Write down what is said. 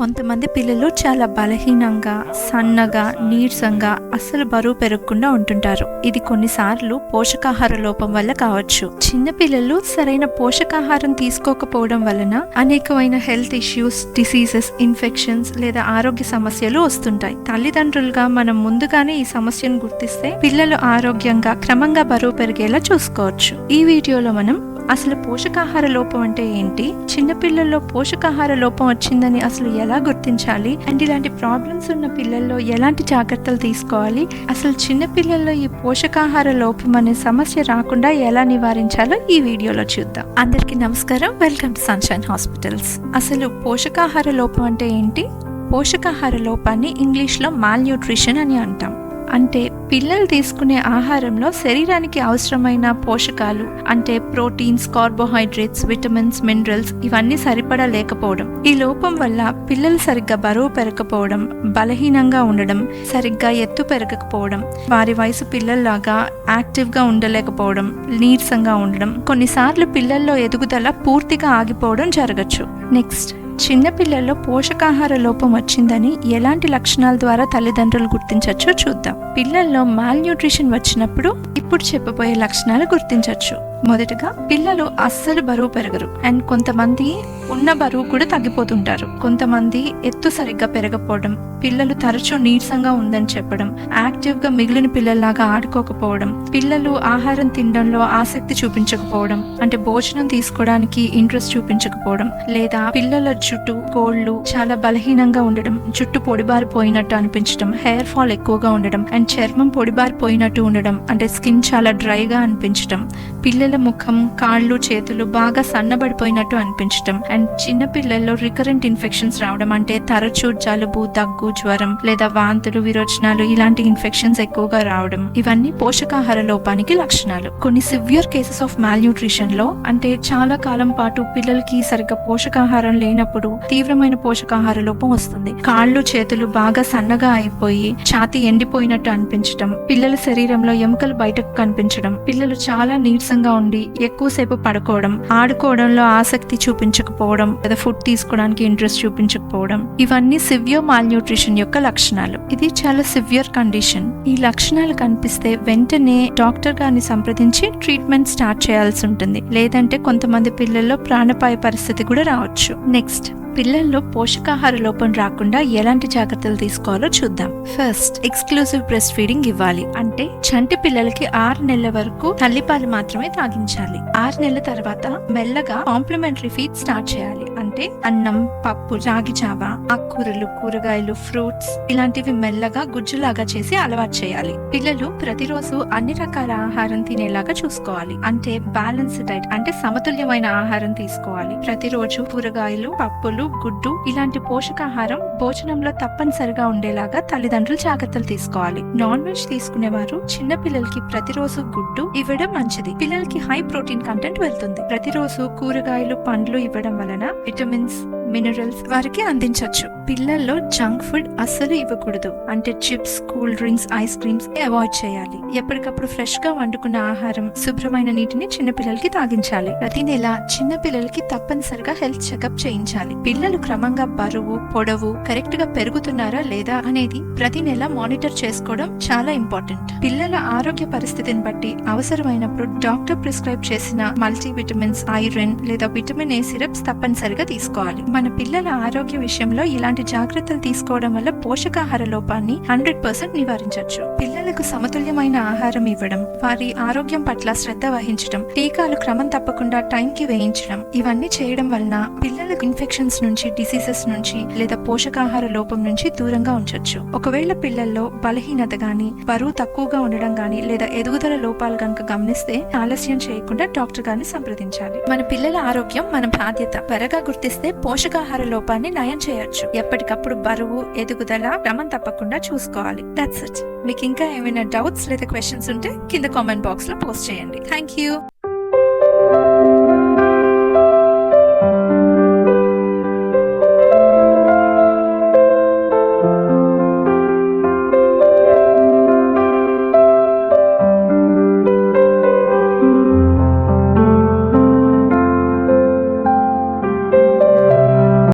కొంతమంది పిల్లలు చాలా బలహీనంగా సన్నగా నీరసంగా అస్సలు బరువు పెరగకుండా ఉంటుంటారు. ఇది కొన్నిసార్లు పోషకాహార లోపం వల్ల కావచ్చు. చిన్న పిల్లలు సరైన పోషకాహారం తీసుకోకపోవడం వలన అనేకమైన హెల్త్ ఇష్యూస్ డిసీజెస్ ఇన్ఫెక్షన్స్ లేదా ఆరోగ్య సమస్యలు వస్తుంటాయి. తల్లిదండ్రులుగా మనం ముందుగానే ఈ సమస్యను గుర్తిస్తే పిల్లలు ఆరోగ్యంగా క్రమంగా బరువు పెరిగేలా చూసుకోవచ్చు. ఈ వీడియోలో మనం అసలు పోషకాహార లోపం అంటే ఏంటి? చిన్నపిల్లల్లో పోషకాహార లోపం వచ్చిందని అసలు ఎలా గుర్తించాలి? అండ్ ఇలాంటి ప్రాబ్లమ్స్ ఉన్న పిల్లల్లో ఎలాంటి జాగ్రత్తలు తీసుకోవాలి? అసలు చిన్నపిల్లల్లో ఈ పోషకాహార లోపం అనే సమస్య రాకుండా ఎలా నివారించాలో ఈ వీడియోలో చూద్దాం. అందరికీ నమస్కారం. వెల్కమ్ టు సన్షైన్ హాస్పిటల్స్ అసలు పోషకాహార లోపం అంటే ఏంటి? పోషకాహార లోపాన్ని ఇంగ్లీష్లో మాల్ న్యూట్రిషన్ అని అంటాం. అంటే పిల్లలు తీసుకునే ఆహారంలో శరీరానికి అవసరమైన పోషకాలు అంటే ప్రోటీన్స్ కార్బోహైడ్రేట్స్ విటమిన్స్ మినరల్స్ ఇవన్నీ సరిపడా లేకపోవడం. ఈ లోపం వల్ల పిల్లలు సరిగ్గా బరువు పెరగకపోవడం బలహీనంగా ఉండడం సరిగ్గా ఎత్తు పెరగకపోవడం వారి వయసు పిల్లల్లాగా యాక్టివ్గా ఉండలేకపోవడం నీరసంగా ఉండడం కొన్నిసార్లు పిల్లల్లో ఎదుగుదల పూర్తిగా ఆగిపోవడం జరగచ్చు. నెక్స్ట్. చిన్నపిల్లల్లో పోషకాహార లోపం వచ్చిందని ఎలాంటి లక్షణాల ద్వారా తల్లిదండ్రులు గుర్తించవచ్చో చూద్దాం. పిల్లల్లో మాల్ న్యూట్రిషన్ వచ్చినప్పుడు ఇప్పుడు చెప్పబోయే లక్షణాలు గుర్తించవచ్చు మొదటగా పిల్లలు అస్సలు బరువు పెరగరు. అండ్ కొంతమంది ఉన్న బరువు కూడా తగ్గిపోతుంటారు. కొంతమంది ఎత్తు సరిగ్గా పెరగపోవడం పిల్లలు తరచూ నీరసంగా ఉందని చెప్పడం యాక్టివ్గా మిగిలిన పిల్లల్లాగా ఆడుకోకపోవడం పిల్లలు ఆహారం తినడంలో ఆసక్తి చూపించకపోవడం అంటే భోజనం తీసుకోవడానికి ఇంట్రెస్ట్ చూపించకపోవడం లేదా పిల్లల జుట్టు కోళ్ళు చాలా బలహీనంగా ఉండడం జుట్టు పొడిబారిపోయినట్టు అనిపించడం హెయిర్ ఫాల్ ఎక్కువగా ఉండడం అండ్ చర్మం పొడిబారిపోయినట్టు ఉండడం అంటే స్కిన్ చాలా డ్రైగా అనిపించడం పిల్లలు ముఖం కాళ్ళు చేతులు బాగా సన్నబడిపోయినట్టు అనిపించడం అండ్ చిన్న పిల్లల్లో రికరెంట్ ఇన్ఫెక్షన్స్ రావడం అంటే తరచూ జలుబు దగ్గు జ్వరం లేదా వాంతులు విరోచనాలు ఇలాంటి ఇన్ఫెక్షన్స్ ఎక్కువగా రావడం. ఇవన్నీ పోషకాహార లోపానికి లక్షణాలు. కొన్ని సివియర్ కేసెస్ ఆఫ్ మాల్ న్యూట్రిషన్లో అంటే చాలా కాలం పాటు పిల్లలకి సరిగ్గా పోషకాహారం లేనప్పుడు తీవ్రమైన పోషకాహార లోపం వస్తుంది. కాళ్ళు చేతులు బాగా సన్నగా అయిపోయి ఛాతీ ఎండిపోయినట్టు అనిపించడం పిల్లల శరీరంలో ఎముకలు బయటకు కనిపించడం పిల్లలు చాలా నీరసంగా ఉండి ఎక్కువసేపు పడుకోవడం ఆడుకోవడంలో ఆసక్తి చూపించకపోవడం లేదా ఫుడ్ తీసుకోవడానికి ఇంట్రెస్ట్ చూపించకపోవడం ఇవన్నీ సివియర్ మాల్ న్యూట్రిషన్ యొక్క లక్షణాలు. ఇది చాలా సివియర్ కండిషన్ ఈ లక్షణాలు కనిపిస్తే వెంటనే డాక్టర్ గారిని సంప్రదించి ట్రీట్మెంట్ స్టార్ట్ చేయాల్సి ఉంటుంది. లేదంటే కొంతమంది పిల్లల్లో ప్రాణపాయ పరిస్థితి కూడా రావచ్చు. నెక్స్ట్ పిల్లల్లో పోషకాహార లోపం రాకుండా ఎలాంటి జాగ్రత్తలు తీసుకోవాలో చూద్దాం. ఫస్ట్ ఎక్స్క్లూసివ్ బ్రెస్ట్ ఫీడింగ్ ఇవ్వాలి. అంటే చంటి పిల్లలకి ఆరు నెలల వరకు తల్లిపాలు మాత్రమే తాగించాలి. ఆరు నెలల తర్వాత మెల్లగా కాంప్లిమెంటరీ ఫీడ్ స్టార్ట్ చేయాలి. అంటే అన్నం పప్పు రాగి జావ ఆకుకూరలు కూరగాయలు ఫ్రూట్స్ ఇలాంటివి మెల్లగా గుజ్జులాగా చేసి అలవాటు చేయాలి. పిల్లలు ప్రతిరోజు అన్ని రకాల ఆహారం తినేలాగా చూసుకోవాలి. అంటే బ్యాలెన్స్ డైట్ అంటే సమతుల్యమైన ఆహారం తీసుకోవాలి. ప్రతిరోజు కూరగాయలు పప్పులు గుడ్డు ఇలాంటి పోషకాహారం భోజనంలో తప్పనిసరిగా ఉండేలాగా తల్లిదండ్రులు జాగ్రత్తలు తీసుకోవాలి. నాన్ వెజ్ తీసుకునేవారు చిన్న పిల్లలకి ప్రతిరోజు గుడ్డు ఇవ్వడం మంచిది. పిల్లలకి హై ప్రోటీన్ కంటెంట్ వెళ్తుంది. ప్రతిరోజు కూరగాయలు పండ్లు ఇవ్వడం వలన విటమిన్స్ మినరల్స్ వారికి అందించవచ్చు పిల్లల్లో జంక్ ఫుడ్ అస్సలు ఇవ్వకూడదు. అంటే chips cool drinks ice creams avoid చేయాలి. ఎప్పటికప్పుడు ఫ్రెష్గా వండుకున్న ఆహారం శుభ్రమైన నీటిని చిన్న పిల్లలకి తాగించాలి. ప్రతి నెల చిన్న పిల్లలకి తప్పనిసరిగా హెల్త్ చెకప్ చేయించాలి. పిల్లలు క్రమంగా బరువు పొడవు కరెక్ట్గా పెరుగుతున్నారా లేదా అనేది ప్రతి నెల మానిటర్ చేసుకోవడం చాలా ఇంపార్టెంట్. పిల్లల ఆరోగ్య పరిస్థితిని బట్టి అవసరమైనప్పుడు డాక్టర్ ప్రిస్క్రైబ్ చేసిన మల్టీ విటమిన్స్ ఐరన్ లేదా విటమిన్ ఏ సిరప్స్ తప్పనిసరిగా తీసుకోవాలి. మన పిల్లల ఆరోగ్య విషయంలో ఇలాంటి జాగ్రత్తలు తీసుకోవడం వల్ల పోషకాహార లోపాన్ని హండ్రెడ్ పర్సెంట్ నివారించవచ్చు. పిల్లలకు సమతుల్యమైన ఆహారం ఇవ్వడం వారి ఆరోగ్యం పట్ల శ్రద్ధ వహించడం టీకాలు క్రమం తప్పకుండా టైంకి వేయించడం ఇవన్నీ చేయడం వలన పిల్లలకు ఇన్ఫెక్షన్స్ నుంచి డిసీజెస్ నుంచి లేదా పోషకాహార లోపం నుంచి దూరంగా ఉంచవచ్చు ఒకవేళ పిల్లల్లో బలహీనత గాని బరువు తక్కువగా ఉండడం గాని లేదా ఎదుగుదల లోపాలు గనక గమనిస్తే ఆలస్యం చేయకుండా డాక్టర్ గారిని సంప్రదించాలి. మన పిల్లల ఆరోగ్యం మన బాధ్యత. త్వరగా గుర్తిస్తే పోషక పోషకాహార లోపాన్ని నయం చేయొచ్చు. ఎప్పటికప్పుడు బరువు ఎదుగుదల క్రమం తప్పకుండా చూసుకోవాలి. దట్స్ ఇట్ మీకు ఇంకా ఏమైనా డౌట్స్ లేదా క్వశ్చన్స్ ఉంటే కింద కామెంట్ బాక్స్లో పోస్ట్ చేయండి. Thank you